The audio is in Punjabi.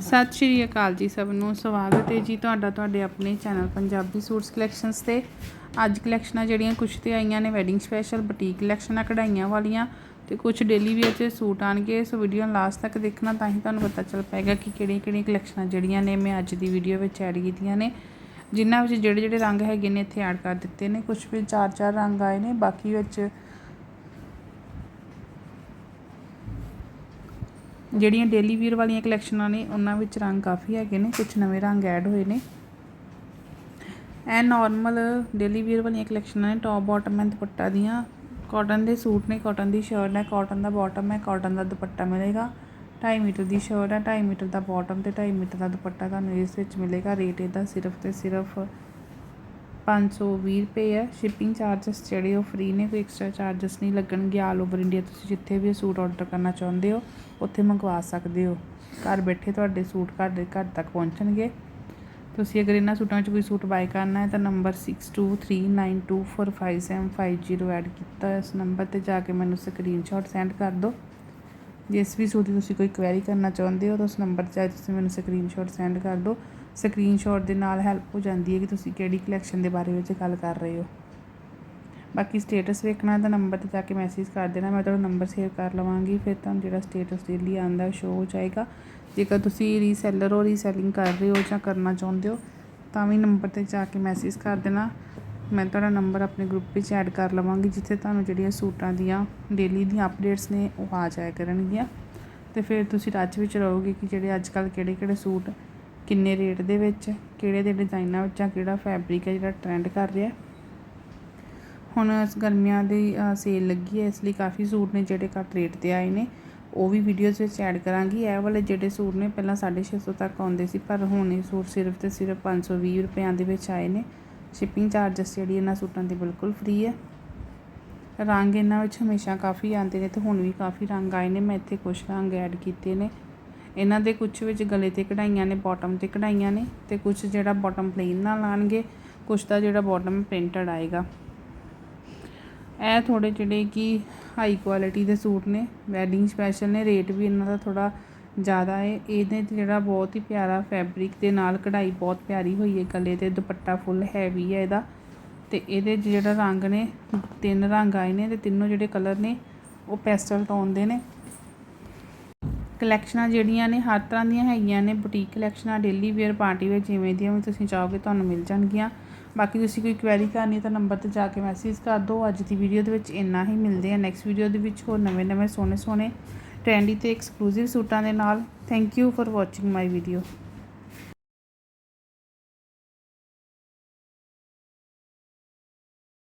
ਸਤਿ ਸ਼੍ਰੀ ਅਕਾਲ ਜੀ ਸਭ ਨੂੰ, ਸਵਾਗਤ ਹੈ ਜੀ ਤੁਹਾਡਾ ਤੁਹਾਡੇ ਆਪਣੇ ਚੈਨਲ ਪੰਜਾਬੀ ਸੂਟਸ ਕਲੈਕਸ਼ਨਸ ਤੇ। ਅੱਜ ਕਲੈਕਸ਼ਨਾਂ ਜਿਹੜੀਆਂ ਕੁਛ ਤੇ ਆਈਆਂ ਨੇ ਵੈਡਿੰਗ ਸਪੈਸ਼ਲ ਬੁਟੀਕ ਕਲੈਕਸ਼ਨਾਂ ਕਢਾਈਆਂ ਵਾਲੀਆਂ ਤੇ ਕੁਝ ਡੇਲੀ ਵੇਅਰ 'ਚ ਸੂਟ ਆਣਗੇ। ਸੋ ਵੀਡੀਓ ਲਾਸਟ ਤੱਕ ਦੇਖਣਾ ਤਾਂ ਹੀ ਤੁਹਾਨੂੰ ਪਤਾ ਚੱਲ ਪਾਏਗਾ ਕਿ ਕਿਹੜੀਆਂ ਕਿਹੜੀਆਂ ਕਲੈਕਸ਼ਨਾਂ ਜਿਹੜੀਆਂ ਨੇ ਮੈਂ ਅੱਜ ਦੀ ਵੀਡੀਓ ਵਿੱਚ ਐਡ ਕੀਤੀਆਂ ਨੇ। ਜਿਨ੍ਹਾਂ ਵਿੱਚ ਜਿਹੜੇ ਜਿਹੜੇ ਰੰਗ ਹੈਗੇ ਨੇ ਇੱਥੇ ਐਡ ਕਰ ਦਿੱਤੇ ਨੇ। ਕੁਝ ਵਿੱਚ ਚਾਰ ਚਾਰ ਰੰਗ ਆਏ ਨੇ, ਬਾਕੀ ਵਿੱਚ ਜਿਹੜੀਆਂ ਡੇਲੀ ਵੀਅਰ ਵਾਲੀਆਂ ਕਲੈਕਸ਼ਨਾਂ ਨੇ, ਉਹਨਾਂ ਵਿੱਚ ਰੰਗ ਕਾਫੀ ਹੈਗੇ ਨੇ ਕੁਝ ਨਵੇਂ ਰੰਗ ਐਡ ਹੋਏ ਨੇ। ਇਹ ਨਾਰਮਲ ਡੇਲੀ ਵੀਅਰ ਵਾਲੀਆਂ ਕਲੈਕਸ਼ਨਾਂ ਨੇ ਟੌਪ ਬਾਟਮ ਐਂਡ ਦੁਪੱਟਾ ਦੀਆਂ। ਕਾਟਨ ਦੇ ਸੂਟ ਨੇ ਕਾਟਨ ਦੀ ਸ਼ਰਟ ਹੈ ਕਾਟਨ ਦਾ ਬਾਟਮ ਹੈ ਕਾਟਨ ਦਾ ਦੁਪੱਟਾ ਮਿਲੇਗਾ। 2.5 ਮੀਟਰ ਦੀ ਸ਼ਰਟ ਹੈ 2.5 ਮੀਟਰ ਦਾ ਬਾਟਮ ਤੇ 2.5 ਮੀਟਰ ਦਾ ਦੁਪੱਟਾ ਤੁਹਾਨੂੰ ਇਸ ਵਿੱਚ ਮਿਲੇਗਾ। ਰੇਟ ਇਹਦਾ ਸਿਰਫ ਤੇ ਸਿਰਫ ਪੰਜ ਸੌ ਵੀਹ ਰੁਪਏ ਹੈ ਸ਼ਿਪਿੰਗ ਚਾਰਜਸ ਜਿਹੜੇ ਉਹ ਫ੍ਰੀ ਨੇ, ਕੋਈ ਐਕਸਟਰਾ ਚਾਰਜਸ ਨਹੀਂ ਲੱਗਣਗੇ ਆਲ ਓਵਰ ਇੰਡੀਆ ਤੁਸੀਂ ਜਿੱਥੇ ਵੀ ਸੂਟ ਆਰਡਰ ਕਰਨਾ ਚਾਹੁੰਦੇ ਹੋ, ਉੱਥੇ ਮੰਗਵਾ ਸਕਦੇ ਹੋ। ਘਰ ਬੈਠੇ ਤੁਹਾਡੇ ਸੂਟ ਘਰ ਦੇ ਘਰ ਤੱਕ ਪਹੁੰਚਣਗੇ। ਤੁਸੀਂ ਅਗਰ ਇਹਨਾਂ ਸੂਟਾਂ ਵਿੱਚ ਕੋਈ ਸੂਟ ਬਾਈ ਕਰਨਾ ਹੈ ਤਾਂ ਨੰਬਰ 6239245750 ਐਡ ਕੀਤਾ ਹੈ ਇਸ ਨੰਬਰ ਤੇ ਜਾ ਕੇ ਮੈਨੂੰ ਸਕਰੀਨਸ਼ਾਟ ਸੈਂਡ ਕਰ ਦਿਓ। ਜਿਸ ਵੀ ਸੂਟ ਦੀ ਤੁਸੀਂ ਕੋਈ ਕੁਐਰੀ ਕਰਨਾ ਚਾਹੁੰਦੇ ਹੋ ਤਾਂ ਉਸ ਨੰਬਰ 'ਤੇ ਤੁਸੀਂ ਮੈਨੂੰ ਸਕਰੀਨਸ਼ਾਟ ਸੈਂਡ ਕਰ ਦਿਓ। ਸਕਰੀਨਸ਼ਾਟ ਦੇ ਨਾਲ ਹੈਲਪ ਹੋ ਜਾਂਦੀ ਹੈ ਕਿ ਤੁਸੀਂ ਕਿਹੜੀ ਕਲੈਕਸ਼ਨ ਦੇ ਬਾਰੇ ਵਿੱਚ ਗੱਲ ਕਰ ਰਹੇ ਹੋ। ਬਾਕੀ ਸਟੇਟਸ ਵੇਖਣਾ, ਤਾਂ ਨੰਬਰ ਤੇ ਜਾ ਕੇ ਮੈਸੇਜ ਕਰ ਦੇਣਾ, ਮੈਂ ਤੁਹਾਡਾ ਨੰਬਰ ਸੇਵ ਕਰ ਲਵਾਂਗੀ, ਫਿਰ ਤੁਹਾਨੂੰ ਜਿਹੜਾ ਸਟੇਟਸ ਡੇਲੀ ਆਉਂਦਾ ਸ਼ੋ ਹੋ ਜਾਏਗਾ। ਜੇਕਰ ਤੁਸੀਂ ਰੀਸੈਲਰ ਹੋ ਰੀਸੈਲਿੰਗ ਕਰ ਰਹੇ ਹੋ ਜਾਂ ਕਰਨਾ ਚਾਹੁੰਦੇ ਹੋ, ਤਾਂ ਵੀ ਨੰਬਰ ਤੇ ਜਾ ਕੇ ਮੈਸੇਜ ਕਰ ਦੇਣਾ। ਮੈਂ ਤੁਹਾਡਾ ਨੰਬਰ ਆਪਣੇ ਗਰੁੱਪ ਵਿੱਚ ਐਡ ਕਰ ਲਵਾਂਗੀ, ਜਿੱਥੇ ਤੁਹਾਨੂੰ ਜਿਹੜੀਆਂ ਸੂਟਾਂ ਦੀਆਂ ਡੇਲੀ ਦੀਆਂ ਅਪਡੇਟਸ ਨੇ, ਉਹ ਆ ਜਾਇਆ ਕਰਨਗੀਆਂ। ਤੇ ਫਿਰ ਤੁਸੀਂ ਟੱਚ ਵਿੱਚ ਰਹੋਗੇ ਕਿ ਜਿਹੜੇ ਅੱਜ ਕੱਲ ਕਿਹੜੇ ਕਿਹੜੇ ਸੂਟ ਕਿੰਨੇ ਰੇਟ ਦੇ ਵਿੱਚ, ਕਿਹੜੇ ਦੇ ਡਿਜ਼ਾਈਨਾਂ ਵਿੱਚ ਜਾਂ ਕਿਹੜਾ ਫੈਬਰਿਕ ਹੈ ਜਿਹੜਾ ਟ੍ਰੈਂਡ ਕਰ ਰਿਹਾ? ਹੁਣ ਗਰਮੀਆਂ ਦੀ ਸੇਲ ਲੱਗੀ ਹੈ, ਇਸ ਲਈ ਕਾਫੀ ਸੂਟ ਨੇ ਜਿਹੜੇ ਘੱਟ ਰੇਟ ਤੇ ਆਏ ਨੇ। ਉਹ ਵੀ ਵੀਡੀਓਜ਼ ਵਿੱਚ ਐਡ ਕਰਾਂਗੀ। ਇਹ ਵਾਲੇ ਜਿਹੜੇ ਸੂਟ ਨੇ, ਪਹਿਲਾਂ 650 ਤੱਕ ਆਉਂਦੇ ਸੀ, ਪਰ ਹੁਣ ਇਹ ਸੂਟ ਸਿਰਫ ਤੇ ਸਿਰਫ 520 ਰੁਪਿਆਂ ਦੇ ਵਿੱਚ ਆਏ ਨੇ। ਸ਼ਿਪਿੰਗ ਚਾਰजेस ਜਿਹੜੀ ਇਹਨਾਂ ਸੂਟਾਂ ਦੀ ਬਿਲਕੁਲ ਫ੍ਰੀ ਹੈ। ਰੰਗ ਇਹਨਾਂ ਵਿੱਚ ਹਮੇਸ਼ਾ ਕਾਫੀ ਆਉਂਦੇ ਨੇ ਤੇ ਹੁਣ ਵੀ ਕਾਫੀ ਰੰਗ ਆਏ ਨੇ। ਮੈਂ ਇੱਥੇ ਕੁਝ ਰੰਗ ਐਡ ਕੀਤੇ ਨੇ। ਇਹਨਾਂ ਦੇ ਕੁਝ ਵਿੱਚ ਗਲੇ ਤੇ ਕਢਾਈਆਂ ਨੇ ਬਾਟਮ ਤੇ ਕਢਾਈਆਂ ਨੇ ਅਤੇ ਕੁਝ ਜਿਹੜਾ ਬਾਟਮ ਪਲੇਨ ਨਾਲ ਆਉਣਗੇ ਕੁਝ ਦਾ ਜਿਹੜਾ ਬਾਟਮ ਪ੍ਰਿੰਟਡ ਆਏਗਾ। ਇਹ ਥੋੜੇ ਜਿਹੜੇ ਕਿ ਹਾਈ ਕੁਆਲਿਟੀ ਦੇ ਸੂਟ ਨੇ ਵੈਡਿੰਗ ਸਪੈਸ਼ਲ ਨੇ ਰੇਟ ਵੀ ਇਹਨਾਂ ਦਾ ਥੋੜਾ ਜ਼ਿਆਦਾ ਹੈ। ਇਹਦੇ ਤੇ ਜਿਹੜਾ ਬਹੁਤ ਹੀ ਪਿਆਰਾ ਫੈਬਰਿਕ ਦੇ ਨਾਲ ਕਢਾਈ ਬਹੁਤ ਪਿਆਰੀ ਹੋਈ ਹੈ, ਗਲੇ ਤੇ ਦੁਪੱਟਾ ਫੁੱਲ ਹੈਵੀ ਹੈ ਇਹਦਾ। ਤੇ ਇਹਦੇ 'ਚ ਜਿਹੜਾ ਰੰਗ ਨੇ, ਤਿੰਨ ਰੰਗ ਆਏ ਨੇ ਤੇ ਤਿੰਨੋਂ ਜਿਹੜੇ ਕਲਰ ਨੇ, ਉਹ ਪੈਸਟਲ ਟੋਨ ਦੇ ਨੇ। ਕਲੈਕਸ਼ਨਾਂ ਜਿਹੜੀਆਂ ਨੇ, ਹਰ ਤਰ੍ਹਾਂ ਦੀਆਂ ਹੈਗੀਆਂ ਨੇ ਬੁਟੀਕ ਕਲੈਕਸ਼ਨਾਂ ਡੇਲੀ ਵੇਅਰ ਪਾਰਟੀ ਵੇਅਰ ਜਿਵੇਂ ਦੀਆਂ ਵੀ ਤੁਸੀਂ ਚਾਹੋਗੇ ਤੁਹਾਨੂੰ ਮਿਲ ਜਾਣਗੀਆਂ। ਬਾਕੀ ਤੁਸੀਂ ਕੋਈ ਕੁਐਰੀ ਕਰਨੀ ਤਾਂ ਨੰਬਰ ਤੇ ਜਾ ਕੇ ਮੈਸੇਜ ਕਰ ਦਿਓ। ਅੱਜ ਦੀ ਵੀਡੀਓ ਦੇ ਵਿੱਚ ਇੰਨਾ ਹੀ, ਮਿਲਦੇ ਆ ਨੈਕਸਟ ਵੀਡੀਓ ਦੇ ਵਿੱਚ ਹੋਰ ਨਵੇਂ ਨਵੇਂ, ਸੋਹਣੇ ਸੋਹਣੇ ਟ੍ਰੈਂਡੀ ਤੇ ਐਕਸਕਲੂਸਿਵ ਸੂਟਾਂ ਦੇ ਨਾਲ। Thank you for watching my video